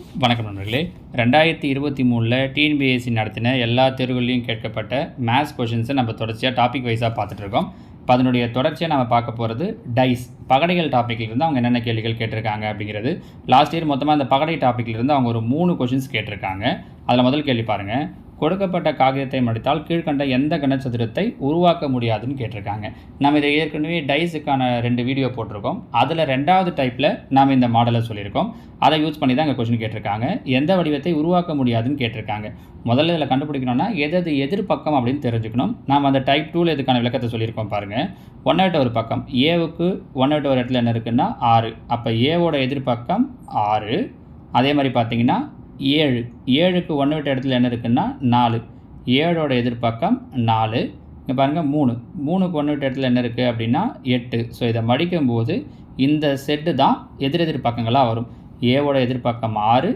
வணக்கம் நண்பர்களே. ரெண்டாயிரத்தி இருபத்தி மூணில் டிஎன்பிஎஸ்சி நடத்தின எல்லா தேர்வுகளையும் கேட்கப்பட்ட மேத்ஸ் கொஷின்ஸை நம்ம தொடர்ச்சியாக டாபிக் வைஸாக பார்த்துட்ருக்கோம் இப்போ அதனுடைய தொடர்ச்சியாக நம்ம பார்க்க போகிறது டைஸ் பகடைகள் டாப்பிக்கில் இருந்து அவங்க என்னென்ன கேள்விகள் கேட்டிருக்காங்க அப்படிங்கிறது. லாஸ்ட் இயர் மொத்தமாக அந்த பகடை டாப்பிக்கில் இருந்து அவங்க ஒரு மூணு கொஷின்ஸ் கேட்டிருக்காங்க. அதில் முதல் கேள்வி பாருங்கள் கொடுக்கப்பட்ட காகிதத்தை மடித்தால் கீழ்கண்ட எந்த கணச்சதுரத்தை உருவாக்க முடியாதுன்னு கேட்டிருக்காங்க. நம்ம இதை ஏற்கனவே டைஸுக்கான ரெண்டு வீடியோ போட்டிருக்கோம். அதில் ரெண்டாவது டைப்பில் நாம் இந்த மாடலை சொல்லியிருக்கோம். அதை யூஸ் பண்ணி தான் இங்கே கொஸ்டின் கேட்டிருக்காங்க. எந்த வடிவத்தை உருவாக்க முடியாதுன்னு கேட்டிருக்காங்க. முதல்ல இதில் கண்டுபிடிக்கணும்னா எது எது எதிர்பக்கம் அப்படின்னு தெரிஞ்சுக்கணும். நாம் அந்த டைப் டூவில் இதுக்கான விளக்கத்தை சொல்லியிருக்கோம் பாருங்கள் ஒன்றை விட்ட ஒரு பக்கம். ஏவுக்கு ஒன்றை விட்ட ஒரு இடத்துல என்ன இருக்குன்னா ஆறு. அப்போ ஏவோட எதிர்பக்கம் ஆறு. அதே மாதிரி பார்த்தீங்கன்னா ஏழு. ஏழுக்கு ஒன்று விட்ட இடத்துல என்ன இருக்குன்னா நாலு. ஏழோட எதிர்பக்கம் நாலு. இங்கே பாருங்கள் மூணு. மூணுக்கு ஒன்று விட்ட இடத்துல என்ன இருக்குது அப்படின்னா எட்டு. ஸோ இதை மடிக்கும்போது இந்த செட்டு தான் எதிரெதிர் பக்கங்களாக வரும். ஏவோட எதிர்பக்கம் ஆறு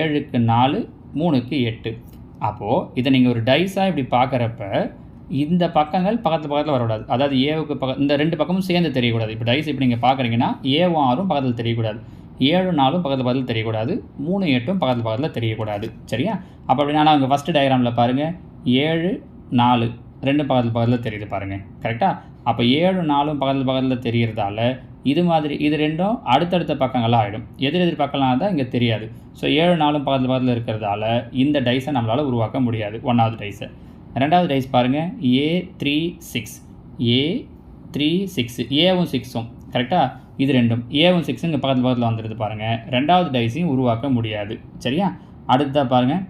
ஏழுக்கு நாலு மூணுக்கு எட்டு. அப்போது இதை நீங்கள் ஒரு டைஸாக இப்படி பார்க்குறப்ப இந்த பக்கங்கள் பக்கத்து பக்கத்தில் வரக்கூடாது. அதாவது ஏவுக்கு பக்க இந்த ரெண்டு பக்கமும் சேர்ந்து தெரியக்கூடாது. இப்போ டைஸ் இப்படி நீங்கள் பார்க்குறீங்கன்னா ஏவும் ஆறும் பக்கத்தில் தெரியக்கூடாது. ஏழு நாளும் பக்கத்தில் பக்கத்தில் தெரியக்கூடாது. மூணு எட்டும் பக்கத்தில் பக்கத்தில் தெரியக்கூடாது. சரியா? அப்போ அப்படின்னா அவங்க ஃபஸ்ட்டு டயக்ராமில் பாருங்கள் ஏழு நாலு ரெண்டு பக்கத்தில் பக்கத்தில் தெரியுது பாருங்கள் கரெக்டாக அப்போ ஏழு நாளும் பக்கத்தில் பக்கத்தில் தெரிகிறதால இது மாதிரி இது ரெண்டும் அடுத்தடுத்த பக்கங்களாக ஆகிடும் எதிர் எதிர் பக்கம்லாம் தான் இங்கே தெரியாது. ஸோ ஏழு நாளும் பக்கத்தில் பக்கத்தில் இருக்கிறதால இந்த டைஸை நம்மளால் உருவாக்க முடியாது. ஒன்றாவது டைஸை ரெண்டாவது டைஸ் பாருங்கள் A three six A three six ஏவும் சிக்ஸும் கரெக்டாக இது ரெண்டும். ஏவும் சிக்ஸும் இங்கே பக்கத்தில் பக்கத்தில் வந்துடுது பாருங்கள் ரெண்டாவது டைஸையும் உருவாக்க முடியாது. சரியா? அடுத்ததாக பாருங்கள்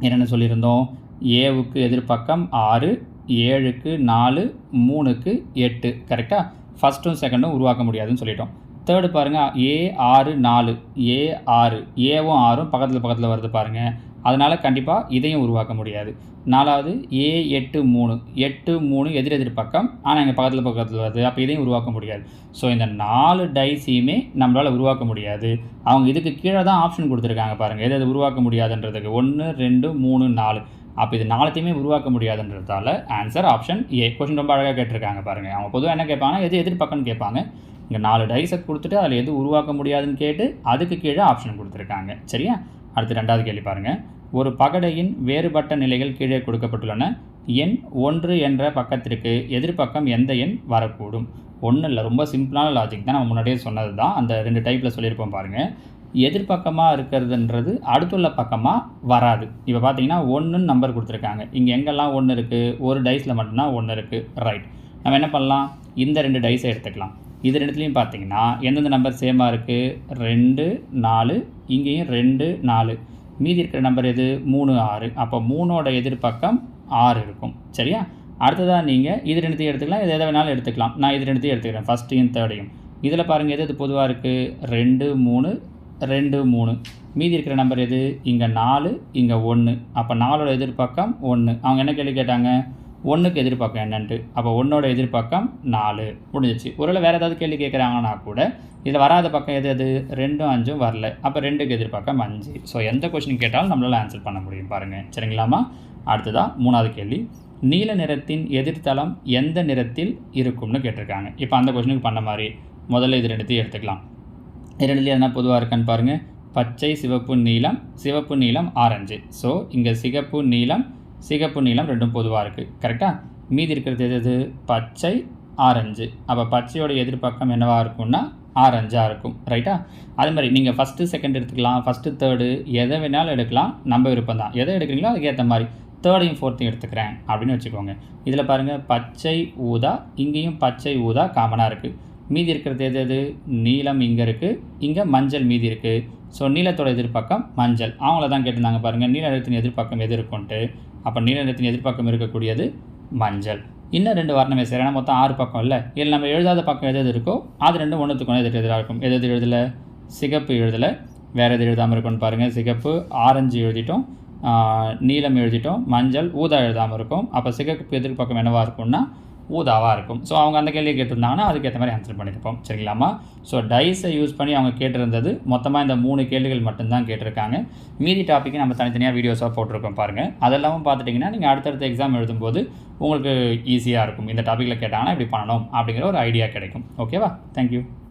என்னென்ன சொல்லியிருந்தோம்? ஏவுக்கு எதிர்பக்கம் ஆறு ஏழுக்கு நாலு மூணுக்கு எட்டு. கரெக்டாக ஃபஸ்ட்டும் செகண்டும் உருவாக்க முடியாதுன்னு சொல்லிட்டோம். தேர்டு பாருங்கள் ஏ ஆறு நாலு. ஏ ஆறு. ஏவும் ஆறும் பக்கத்தில் பக்கத்தில் வருது பாருங்கள் அதனால் கண்டிப்பாக இதையும் உருவாக்க முடியாது. நாலாவது ஏ எட்டு மூணு. எட்டு மூணு எதிரெதிர் பக்கம். ஆனால் இங்கே பக்கத்தில் பக்கத்தில் வருது. அப்போ இதையும் உருவாக்க முடியாது. ஸோ இந்த நாலு டைஸையுமே நம்மளால் உருவாக்க முடியாது. அவங்க இதுக்கு கீழே தான் ஆப்ஷன் கொடுத்துருக்காங்க பாருங்கள் எது எது உருவாக்க முடியாதுன்றதுக்கு. ஒன்று ரெண்டு மூணு நாலு. அப்போ இது நாலுத்தையுமே உருவாக்க முடியாதுன்றதால ஆன்சர் ஆப்ஷன் ஏ கொஷின் ரொம்ப அழகாக கேட்டிருக்காங்க பாருங்கள் அவங்க பொதுவாக என்ன கேட்பாங்க எது எதிர்பக்கம்னு கேட்பாங்க. இங்கே நாலு டைஸை கொடுத்துட்டு அதில் எது உருவாக்க முடியாதுன்னு கேட்டு அதுக்கு கீழே ஆப்ஷன் கொடுத்துருக்காங்க. சரியா? அடுத்து ரெண்டாவது கேள்வி பாருங்கள் ஒரு பகடையின் வேறுபட்ட நிலைகள் கீழே கொடுக்கப்பட்டுள்ளன. எண் ஒன்று என்ற பக்கத்திற்கு எதிர்பக்கம் எந்த எண் வரக்கூடும்? ஒன்றும் இல்லை ரொம்ப சிம்பிளான லாஜிக் தான். நம்ம முன்னாடியே சொன்னது தான் அந்த ரெண்டு டைப்பில் சொல்லியிருப்போம் பாருங்கள் எதிர்பக்கமாக இருக்கிறதுன்றது அடுத்துள்ள பக்கமாக வராது. இப்போ பார்த்தீங்கன்னா ஒன்றுன்னு நம்பர் கொடுத்துருக்காங்க. இங்கே எங்கெல்லாம் ஒன்று இருக்குது ஒரு டைஸில் மட்டும்தான் ஒன்று இருக்குது ரைட் நம்ம என்ன பண்ணலாம்? இந்த ரெண்டு டைஸை எடுத்துக்கலாம். இது ரெண்டுத்துலேயும் பார்த்தீங்கன்னா எந்தெந்த நம்பர் சேமாக இருக்குது ரெண்டு நாலு இங்கேயும் ரெண்டு நாலு. மீதி இருக்கிற நம்பர் எது? மூணு ஆறு. அப்போ மூணோட எதிர்பக்கம் ஆறு இருக்கும். சரியா? அடுத்ததாக நீங்கள் இது ரெண்டுத்தையும் எடுத்துக்கலாம். இது எதை வேணாலும் எடுத்துக்கலாம். நான் இது ரெண்டுத்தையும் எடுத்துக்கிறேன். ஃபஸ்ட்டையும் தேர்டையும் இதில் பாருங்கள் எது எது பொதுவாக இருக்குது ரெண்டு மூணு ரெண்டு மூணு. மீதி இருக்கிற நம்பர் எது? இங்கே நாலு இங்கே ஒன்று அப்போ நாலோட எதிர்பக்கம் ஒன்று அவங்க என்ன கேள்வி கேட்டாங்க? ஒன்றுக்கு எதிர்பார்க்கம் என்னன்ட்டு. அப்போ ஒன்றோட எதிர்பார்க்கம் நாலு. முடிஞ்சிச்சு. ஒருவேளை வேறு ஏதாவது கேள்வி கேட்குறாங்கன்னா கூட இதில் வராத பக்கம் எது எது? ரெண்டும் அஞ்சும் வரல. அப்போ ரெண்டுக்கு எதிர்பார்க்கம் அஞ்சு. ஸோ எந்த கொஷின் கேட்டாலும் நம்மளால் ஆன்சர் பண்ண முடியும் பாருங்கள் சரிங்களாமா அடுத்ததாக மூணாவது கேள்வி. நீல நிறத்தின் எதிர்த்தளம் எந்த நிறத்தில் இருக்கும்னு கேட்டிருக்காங்க. இப்போ அந்த கொஷினுக்கு பண்ண மாதிரி முதல்ல இது ரெண்டுத்தையும் எடுத்துக்கலாம். இரண்டுலேயும் என்ன பொதுவாக இருக்கான்னு பாருங்கள் பச்சை சிவப்பு நீலம். சிவப்பு நீலம் ஆரஞ்சு. ஸோ இங்கே சிகப்பு நீலம் சிகப்பு நீளம் ரெண்டும் பொதுவாக இருக்குது கரெக்டாக மீதி இருக்கிறது எது எது? பச்சை ஆரஞ்சு. அப்போ பச்சையோட எதிர்பக்கம் என்னவாக இருக்கும்னா ஆரஞ்சாக இருக்கும். ரைட்டா அதே மாதிரி நீங்கள் ஃபஸ்ட்டு செகண்ட் எடுத்துக்கலாம். ஃபஸ்ட்டு தேர்டு எதை வேணாலும் எடுக்கலாம். நம்ம விருப்பம் தான். எதை எடுக்கிறீங்களோ அதுக்கேற்ற மாதிரி தேர்டையும் ஃபோர்த்தையும் எடுத்துக்கிறேன் அப்படின்னு வச்சுக்கோங்க. இதில் பாருங்கள் பச்சை ஊதா இங்கேயும் பச்சை ஊதா காமனாக இருக்குது மீதி இருக்கிறது எது எது? நீலம் இங்கே இருக்குது இங்கே மஞ்சள் மீதி இருக்குது ஸோ நீளத்தோட எதிர்பக்கம் மஞ்சள். அவங்கள தான் கேட்டிருந்தாங்க பாருங்கள் நீல எழுத்தின் எதிர்பக்கம் எது இருக்குன்ட்டு அப்போ நீல நிறத்தின் எதிர்ப்பக்கம் இருக்கக்கூடியது மஞ்சள். இன்னும் ரெண்டு வர்ணமே சரி. ஏன்னா மொத்தம் ஆறு பக்கம் இல்லை. இல்லை நம்ம எழுதாத பக்கம் எது எது இருக்கோ அது ரெண்டும் ஒன்றுத்துக்கு ஒன்று எதிர் எதிராக இருக்கும். எது எது எழுதலை? சிகப்பு எழுதலை. வேறு எது எழுதாமல் இருக்கும்னு பாருங்கள் சிகப்பு ஆரஞ்சு எழுதிட்டோம். நீலம் எழுதிட்டோம். மஞ்சள் ஊதா எழுதாமல் இருக்கும். அப்போ சிகப்பு எதிர்பக்கம் என்னவாக இருக்கும்னா ஊதாவாக இருக்கும். ஸோ அவங்க அந்த கேள்வியை கேட்டிருந்தாங்கன்னா அதுக்கேற்ற மாதிரி ஆன்சர் பண்ணியிருப்போம் சரிங்களாமா ஸோ டைஸை யூஸ் பண்ணி அவங்க கேட்டிருந்தது மொத்தமாக இந்த மூணு கேள்விகள் மட்டும்தான் கேட்டிருக்காங்க. மீதி டாப்பிக்கு நம்ம தனித்தனியாக வீடியோஸாக போட்டிருக்கோம் பாருங்கள் அதெல்லாமும் பார்த்துட்டிங்கன்னா நீங்கள் அடுத்தடுத்த எக்ஸாம் எழுதும்போது உங்களுக்கு ஈஸியாக இருக்கும். இந்த டாப்பிக்கில் கேட்டாங்கன்னா இப்படி பண்ணணும் அப்படிங்கிற ஒரு ஐடியா கிடைக்கும். ஓகேவா தேங்க்யூ